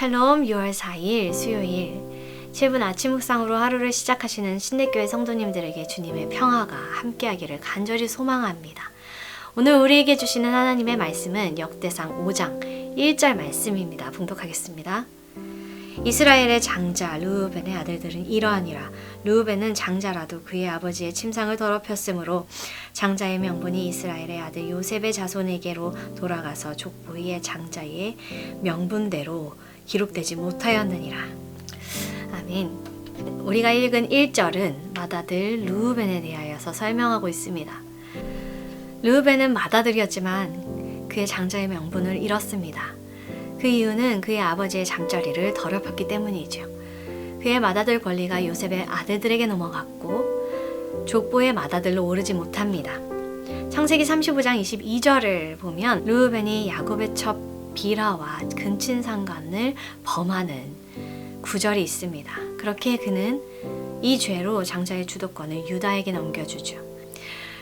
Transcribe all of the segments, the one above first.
샬롬 6월 4일 수요일 7분 아침 묵상으로 하루를 시작하시는 신내교회 성도님들에게 주님의 평화가 함께하기를 간절히 소망합니다. 오늘 우리에게 주시는 하나님의 말씀은 역대상 5장 1절 말씀입니다. 봉독하겠습니다. 이스라엘의 장자 르우벤의 아들들은 이러하니라 르우벤은 장자라도 그의 아버지의 침상을 더럽혔으므로 장자의 명분이 이스라엘의 아들 요셉의 자손에게로 돌아가서 족보의 장자의 명분대로 기록되지 못하였느니라 아멘 우리가 읽은 1절은 맏아들 르우벤에 대하여서 설명하고 있습니다 르우벤은 맏아들이었지만 그의 장자의 명분을 잃었습니다 그 이유는 그의 아버지의 잠자리를 더럽혔기 때문이죠. 그의 맏아들 권리가 요셉의 아들들에게 넘어갔고 족보의 맏아들로 오르지 못합니다. 창세기 35장 22절을 보면 르우벤이 야곱의 첩 비라와 근친 상관을 범하는 구절이 있습니다. 그렇게 그는 이 죄로 장자의 주도권을 유다에게 넘겨주죠.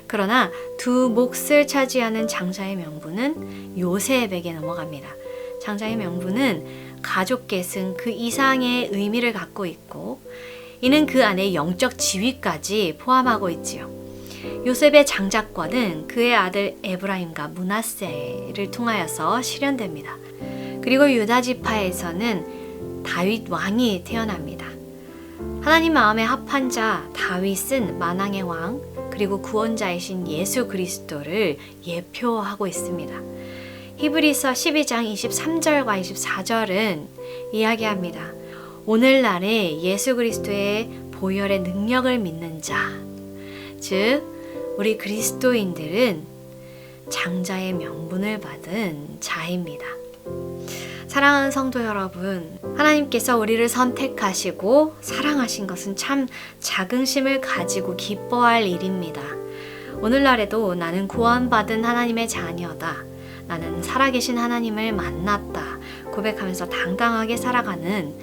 그러나 두 몫을 차지하는 장자의 명분은 요셉에게 넘어갑니다. 장자의 명분은 가족 계승 그 이상의 의미를 갖고 있고 이는 그 안에 영적 지위까지 포함하고 있지요. 요셉의 장자권은 그의 아들 에브라임과 문하세를 통하여서 실현됩니다. 그리고 유다 지파에서는 다윗 왕이 태어납니다. 하나님 마음에 합한 자 다윗은 만왕의 왕 그리고 구원자이신 예수 그리스도를 예표하고 있습니다. 히브리서 12장 23절과 24절은 이야기합니다. 오늘날에 예수 그리스도의 보혈의 능력을 믿는 자, 즉 우리 그리스도인들은 장자의 명분을 받은 자입니다. 사랑하는 성도 여러분, 하나님께서 우리를 선택하시고 사랑하신 것은 참 자긍심을 가지고 기뻐할 일입니다. 오늘날에도 나는 구원받은 하나님의 자녀다. 나는 살아계신 하나님을 만났다. 고백하면서 당당하게 살아가는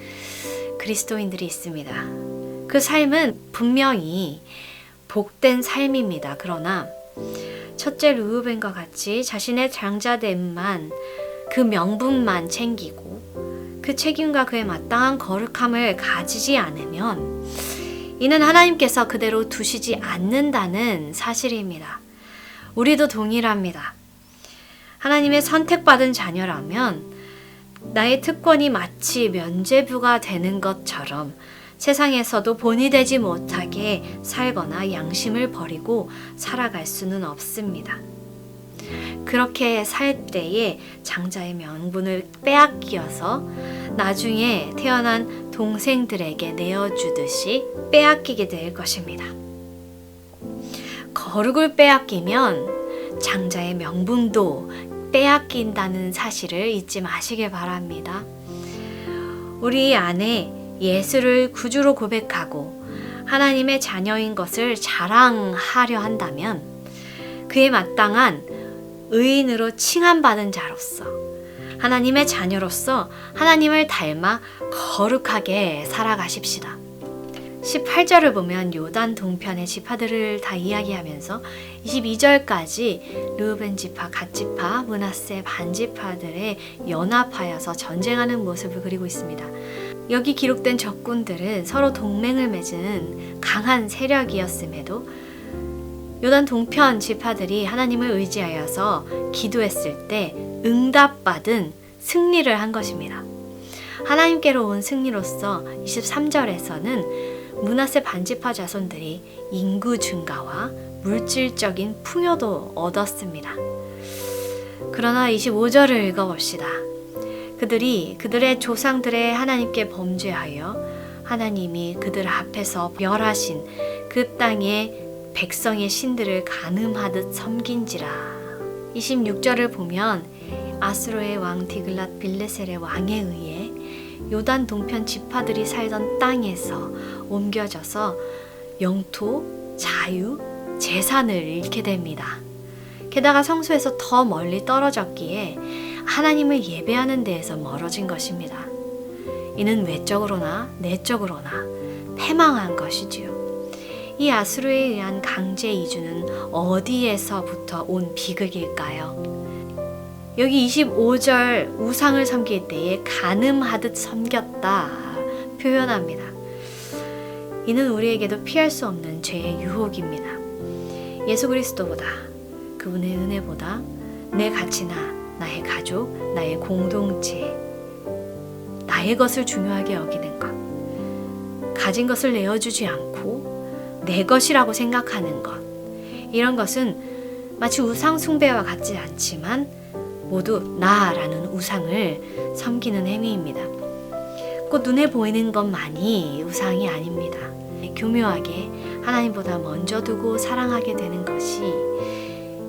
그리스도인들이 있습니다. 그 삶은 분명히 복된 삶입니다. 그러나 첫째 루우벤과 같이 자신의 장자됨만 그 명분만 챙기고 그 책임과 그에 마땅한 거룩함을 가지지 않으면 이는 하나님께서 그대로 두시지 않는다는 사실입니다. 우리도 동일합니다. 하나님의 선택받은 자녀라면 나의 특권이 마치 면죄부가 되는 것처럼 세상에서도 본이 되지 못하게 살거나 양심을 버리고 살아갈 수는 없습니다. 그렇게 살 때에 장자의 명분을 빼앗기어서 나중에 태어난 동생들에게 내어주듯이 빼앗기게 될 것입니다. 거룩을 빼앗기면 장자의 명분도 빼앗긴다는 사실을 잊지 마시길 바랍니다. 우리 안에 예수를 구주로 고백하고 하나님의 자녀인 것을 자랑하려 한다면 그에 마땅한 의인으로 칭함받은 자로서 하나님의 자녀로서 하나님을 닮아 거룩하게 살아가십시다. 18절을 보면 요단 동편의 지파들을 다 이야기하면서 22절까지 르벤 지파, 갓 지파, 문하세 반 지파들의 연합하여서 전쟁하는 모습을 그리고 있습니다. 여기 기록된 적군들은 서로 동맹을 맺은 강한 세력이었음에도 요단 동편 지파들이 하나님을 의지하여서 기도했을 때 응답받은 승리를 한 것입니다. 하나님께로 온 승리로서 23절에서는 문하세 반지파 자손들이 인구 증가와 물질적인 풍요도 얻었습니다. 그러나 25절을 읽어봅시다. 그들이 그들의 조상들의 하나님께 범죄하여 하나님이 그들 앞에서 멸하신 그 땅의 백성의 신들을 가늠하듯 섬긴지라. 26절을 보면 아스로의 왕 디글랏 빌레셀의 왕에 의해 요단 동편 지파들이 살던 땅에서 옮겨져서 영토, 자유, 재산을 잃게 됩니다. 게다가 성소에서 더 멀리 떨어졌기에 하나님을 예배하는 데에서 멀어진 것입니다. 이는 외적으로나 내적으로나 패망한 것이지요. 이 아수르에 의한 강제 이주는 어디에서부터 온 비극일까요? 여기 25절 우상을 섬길 때에 가늠하듯 섬겼다 표현합니다. 이는 우리에게도 피할 수 없는 죄의 유혹입니다. 예수 그리스도보다 그분의 은혜보다 내 가치나 나의 가족, 나의 공동체, 나의 것을 중요하게 여기는 것, 가진 것을 내어주지 않고 내 것이라고 생각하는 것, 이런 것은 마치 우상 숭배와 같지 않지만 모두 나라는 우상을 섬기는 행위입니다. 꼭 눈에 보이는 것만이 우상이 아닙니다. 교묘하게 하나님보다 먼저 두고 사랑하게 되는 것이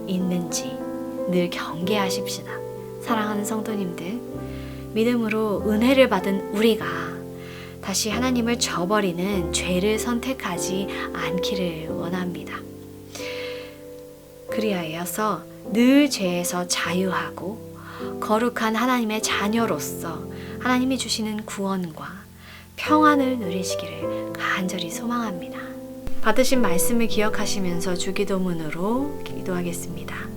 있는지 늘 경계하십시다. 사랑하는 성도님들, 믿음으로 은혜를 받은 우리가 다시 하나님을 저버리는 죄를 선택하지 않기를 원합니다. 그리하여서 늘 죄에서 자유하고 거룩한 하나님의 자녀로서 하나님이 주시는 구원과 평안을 누리시기를 간절히 소망합니다. 받으신 말씀을 기억하시면서 주기도문으로 기도하겠습니다.